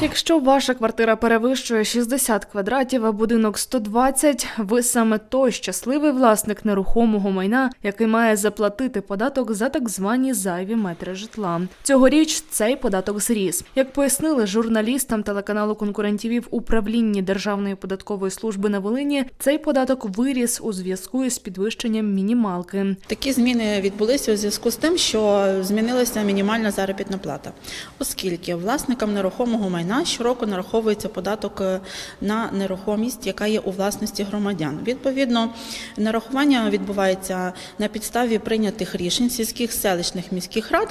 Якщо ваша квартира перевищує 60 квадратів, а будинок 120, ви саме той щасливий власник нерухомого майна, який має заплатити податок за так звані зайві метри житла. Цьогоріч цей податок зріс. Як пояснили журналістам телеканалу конкурентів в управлінні Державної податкової служби на Волині, цей податок виріс у зв'язку із підвищенням мінімалки. Такі зміни відбулися у зв'язку з тим, що змінилася мінімальна заробітна плата, оскільки власникам нерухомого майна щороку нараховується податок е, на нерухомість, яка є у власності громадян. Відповідно, нарахування відбувається на підставі прийнятих рішень сільських селищних міських рад.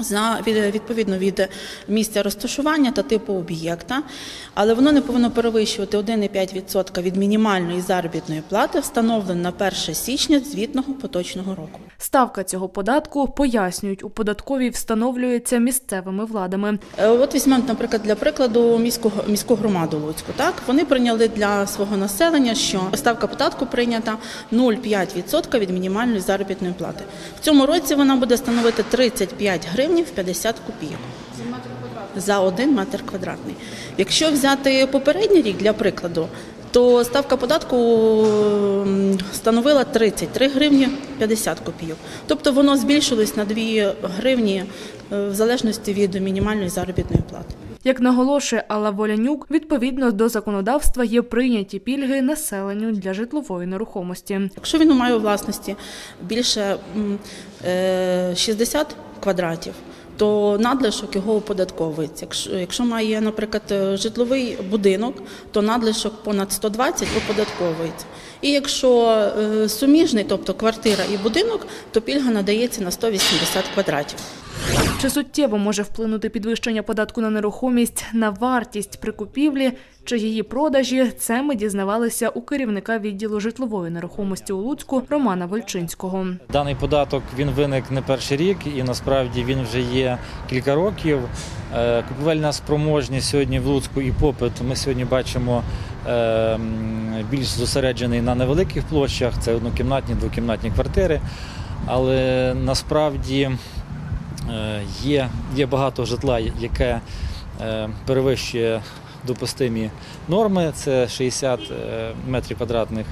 За від- відповідно від місця розташування та типу об'єкта, але воно не повинно перевищувати 1,5% від мінімальної заробітної плати, встановленої на 1 січня звітного поточного року. Ставка цього податку пояснюють у податковій встановлюється місцевими владами. Е, От візьмемо, наприклад, для прикладу міську міську громаду Луцьку. Так вони прийняли для свого населення, що ставка податку прийнята 0,5% від мінімальної заробітної плати. В цьому році вона буде становити 35 гривнів 50 копійок. За один метр квадратний. Якщо взяти попередній рік для прикладу, то ставка податку становила 33 гривні 50 копійок. Тобто воно збільшилось на 2 гривні е, в залежності від мінімальної заробітної плати. Як наголошує Алла Волянюк, відповідно до законодавства є прийняті пільги населенню для житлової нерухомості. Якщо він має у власності більше е, 60 квадратів, то надлишок його оподатковується. Якщо, якщо має, наприклад, е, житловий будинок, то надлишок понад 120 оподатковується. І якщо е, суміжний, тобто квартира і будинок, то пільга надається на 180 квадратів. Чи суттєво може вплинути підвищення податку на нерухомість на вартість при купівлі чи її продажі? Це ми дізнавалися у керівника відділу житлової нерухомості у Луцьку Романа Вольчинського. Даний податок він виник не перший рік, і насправді він вже є кілька років. Е, Купівельна спроможність сьогодні в Луцьку і попит ми сьогодні бачимо е, більш зосереджений на невеликих площах. Це однокімнатні, двокімнатні квартири. Але насправді є, є багато житла, яке е, перевищує допустимі норми. Це 60 е, метрів квадратних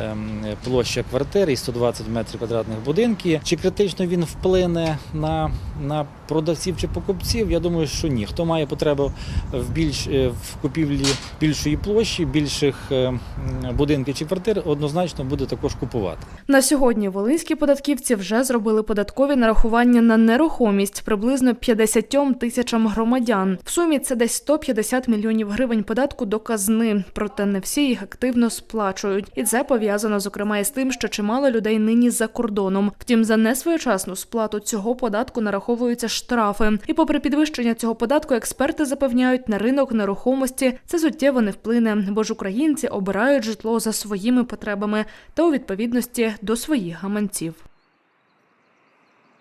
ем, площа квартири і 120 метрів квадратних будинків. Чи критично він вплине на, на продавців чи покупців? Я думаю, що ні. Хто має потребу в більш е, в купівлі більшої площі, більших е, будинків чи квартир, однозначно буде також купувати. На сьогодні волинські податківці вже зробили податкові нарахування на нерухомість приблизно 50 тисячам громадян. В сумі це десь 150 мільйонів гривень податку до казни. Проте не всі їх активно сплачують, і це пов'язано зокрема із тим, що чимало людей нині за кордоном. Втім, за несвоєчасну сплату цього податку нараховуються штрафи. І попри підвищення цього податку, експерти запевняють, на ринок нерухомості це суттєво не вплине, бо ж українці обирають житло за своїми потребами та у відповідності до своїх гаманців.